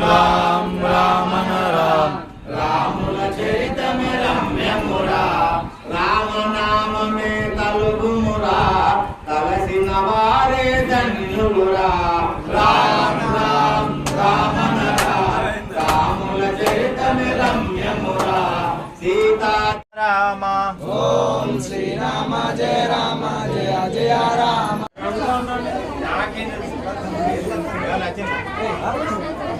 రామ్ రామన రామ్. రాముల చరితమే రమ్యమురా. రామనామమే తలుగుమురా తలసిన వారే ధన్యులురా. రామ్ రామ్ రామన రామ్. రాముల చరితమే రమ్యమురా. సీతా రామ. ఓం శ్రీరామ జయ రామ జయ జయ రామ.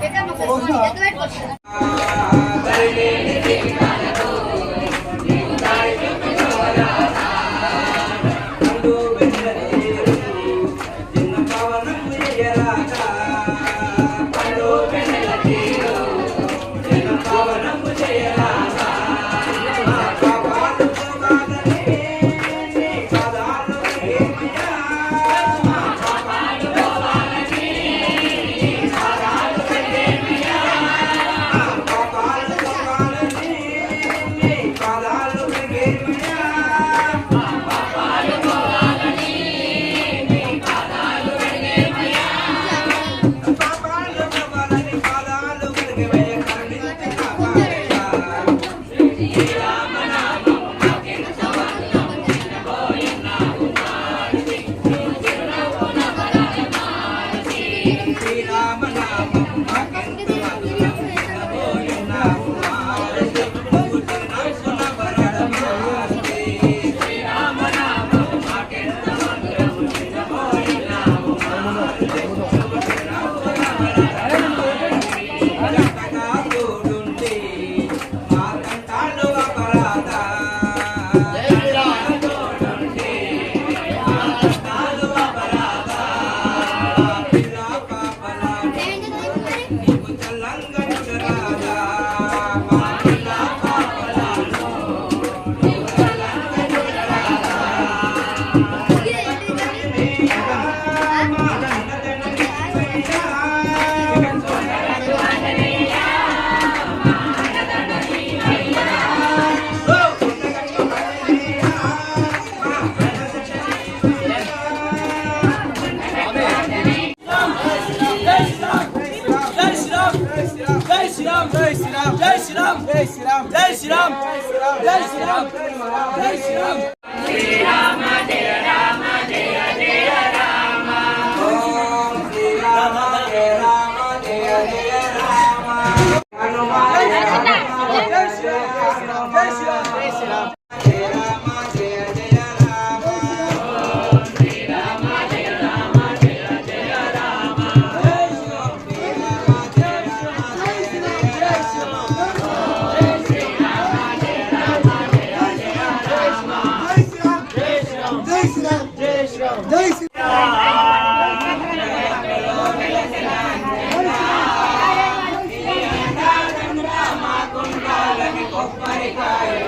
పెద్ద శ్రీరామ్ జై శ్రీరామ్ జై శ్రీరామ్ శ్రీరామ జయ రామ జయ జయ రామ శ్రీరామ జయ రామ జయ జయ రామ హనుమాన్ జయ శ్రీరామ జయ శ్రీరామ జయ శ్రీరామ Thank you. ஒப்படைத்தாயே